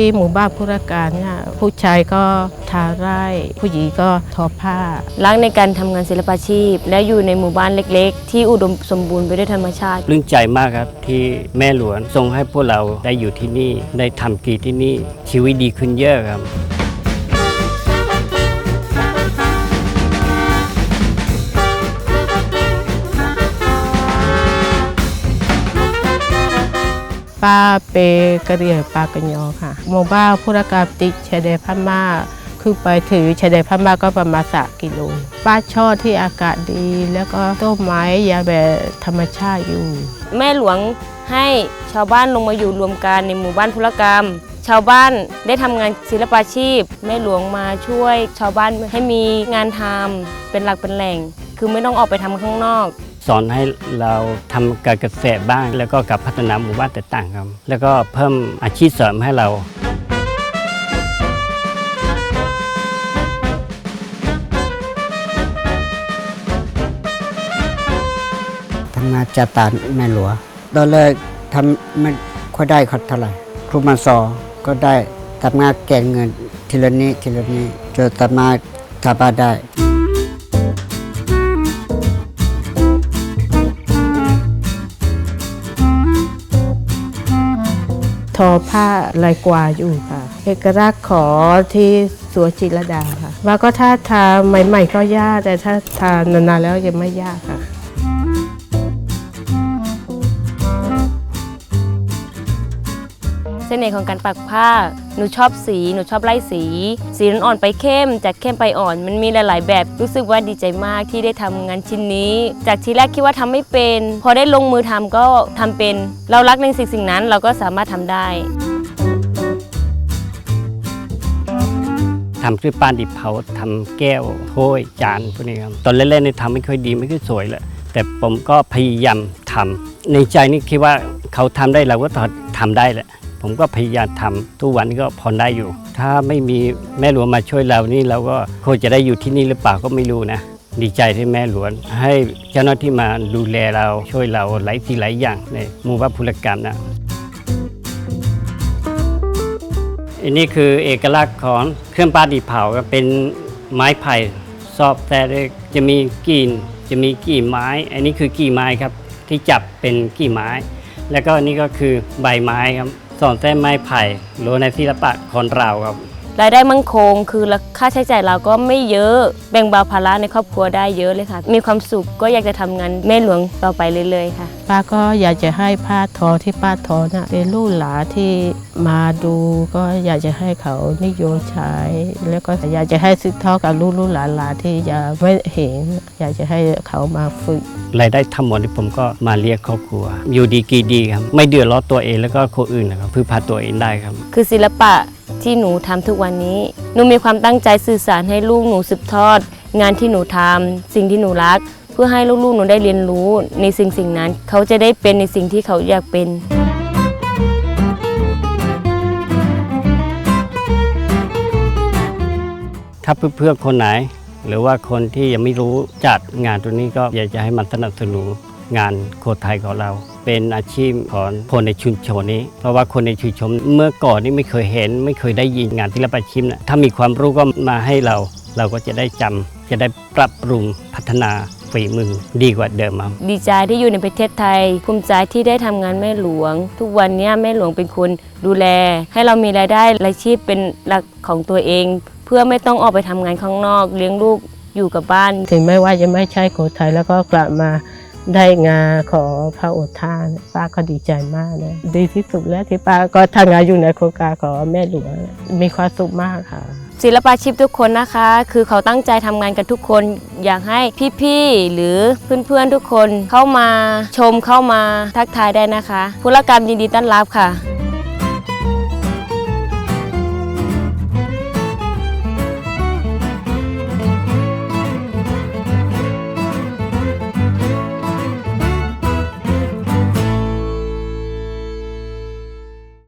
ที่หมู่บ้านพุรการเนี่ยผู้ชายก็ทาไร่ ผู้หญิงก็ทอผ้า รักในการทำงานศิลปาชีพ และอยู่ในหมู่บ้านเล็ก ๆ ที่อุดมสมบูรณ์ไปด้วยธรรมชาติ ปลื้มใจมากครับที่แม่หลวงทรงให้พวกเราได้อยู่ที่นี่ได้ทำกีที่นี่ชีวิตดีขึ้นเยอะครับ ป้าเปกระเหรี่ยงปากระยอค่ะหมู่บ้านพุรกาติชายแดนพม่าคือไปถือชายแดนพม่าก็ประมาณสกิโลป้าชอบที่อากาศดี แล้วก็ต้นไม้ยาแบบธรรมชาติอยู่ แม่หลวงให้ชาวบ้านลงมาอยู่รวมกันในหมู่บ้านธุรกรรม ชาวบ้านได้ทำงานศิลปาชีพ แม่หลวงมาช่วย ชาวบ้านให้มีงานทำเป็นหลักเป็นแหล่ง คือไม่ต้องออกไปทำข้างนอก สอนให้เราทำการเกษตรบ้าง แล้วก็กับพัฒนาหมู่บ้านต่างๆครับ แล้วก็เพิ่มอาชีพเสริมให้เรา ทำงานจัดตานแม่หลวงตอนแรกทำไม่ค่อยได้เขาเท่าไหร่ครูมาสอนก็ได้ทำงานแก่เงินทีละนี้ทีละนี้จนทำมาทำบ้านได้ อผ้าลายกวาอยู่ค่ะ เอกลักษณ์ขอที่สวนจิรดาค่ะ ว่าก็ถ้าทาใหม่ ๆ ก็ยากแต่ถ้าทานานๆแล้วยังไม่ยากค่ะ สน่ห์ของการปักผ้า หนูชอบสี หนูชอบไล่สี สีนั้นอ่อนไปเข้ม จากเข้มไปอ่อน มันมีหลายๆ แบบ รู้สึกว่าดีใจมากที่ได้ทำงานชิ้นนี้ จากทีแรกคิดว่าทำไม่เป็น พอได้ลงมือทำก็ทำเป็น เรารักในสิ่งสิ่งนั้นเราก็สามารถทำได้ทำเครื่อปั้นดิบเผาทำแก้วถ้วยจานพวกนี้ครับตอนแรกๆนี่ทำไม่ค่อยดีไม่ค่อยสวยเลยแต่ผมก็พยายามทำในใจนี่คิดว่าเขาทำได้เราก็ทำได้แหละ ผมก็พยายามทำทุกวันก็พอได้อยู่ ถ้าไม่มีแม่หลวงมาช่วยเรานี่เราก็คงจะได้อยู่ที่นี่หรือเปล่าก็ไม่รู้นะ ดีใจที่แม่หลวงให้เจ้าหน้าที่มาดูแลเราช่วยเราหลายสิ่งหลายอย่างในหมู่บ้านพุรกรรมนะอันนี้คือเอกลักษณ์ของเครื่องปลาดิเผาครับเป็นไม้ไผ่ซอบแต่จะมีกิ่นจะมีกี่ไม้ อันนี้คือกี่ไม้ครับที่จับเป็นกี่ไม้ แล้วก็อันนี้ก็คือใบไม้ครับ สอนเต้นไม้ไผ่โลในศิลปะของเราครับ รายได้มั่งคง คือค่าใช้จ่ายเราก็ไม่เยอะแบ่งเบาภาระในครอบครัวได้เยอะเลยค่ะ มีความสุขก็อยากจะทำงานแม่หลวงต่อไปเรื่อยๆค่ะ ป้าก็อยากจะให้ผ้าทอที่ป้าทอน่ะเป็นลูกหลานที่มาดูก็อยากจะให้เขานิยมใช้ แล้วก็อยากจะให้สืบทอดกับลูกลูกหลานหลานที่ยังไม่เห็น อยากจะให้เขามาฝึกรายได้ทั้งหมดที่ผมก็มาเลี้ยงครอบครัว อยู่ดีกีดีครับไม่เดือดร้อนตัวเองแล้วก็คนอื่นนะครับพึ่งพาตัวเองได้ครับ คือศิลปะ ที่หนูทำทุกวันนี้ หนูมีความตั้งใจสื่อสารให้ลูกหนูสืบทอด งานที่หนูทำสิ่งที่หนูรัก เพื่อให้ลูกๆหนูได้เรียนรู้ในสิ่งสิ่งนั้น เขาจะได้เป็นในสิ่งที่เขาอยากเป็นถ้าเพื่อนๆคนไหน หรือว่าคนที่ยังไม่รู้จัดงานตัวนี้ก็อยากจะให้มันสนับสนุน งานโคไทยของเรา เป็นอาชีพของคนในชุมชนนี้ เพราะว่าคนในชุมชนเมื่อก่อนนี่ไม่เคยเห็น ไม่เคยได้ยินงานศิลปะชิมนะถ้ามีความรู้ก็มาให้เรา เราก็จะได้จำจะได้ปรับปรุงพัฒนาฝีมือดีกว่าเดิมครับดีใจที่อยู่ในประเทศไทย ภูมิใจที่ได้ทำงานแม่หลวง ทุกวันนี้แม่หลวงเป็นคนดูแล ให้เรามีรายได้รายชีพเป็นหลักของตัวเอง เพื่อไม่ต้องออกไปทำงานข้างนอก เลี้ยงลูกอยู่กับบ้าน ถึงไม่ว่าจะไม่ใช่โคไทยแล้วก็กลับมา ได้งานขอพระโอษฐานป้าก็ดีใจมากนะดีที่สุดแล้วที่ป้าก็ทำงานอยู่ในโครงการของแม่หลวงมีความสุขมากค่ะ ศิลปาชีพทุกคนนะคะ คือเขาตั้งใจทำงานกันทุกคน อยากให้พี่ๆหรือเพื่อนๆทุกคนเข้ามาชมเข้ามาทักทายได้นะคะพุรกรรมยินดีต้อนรับค่ะ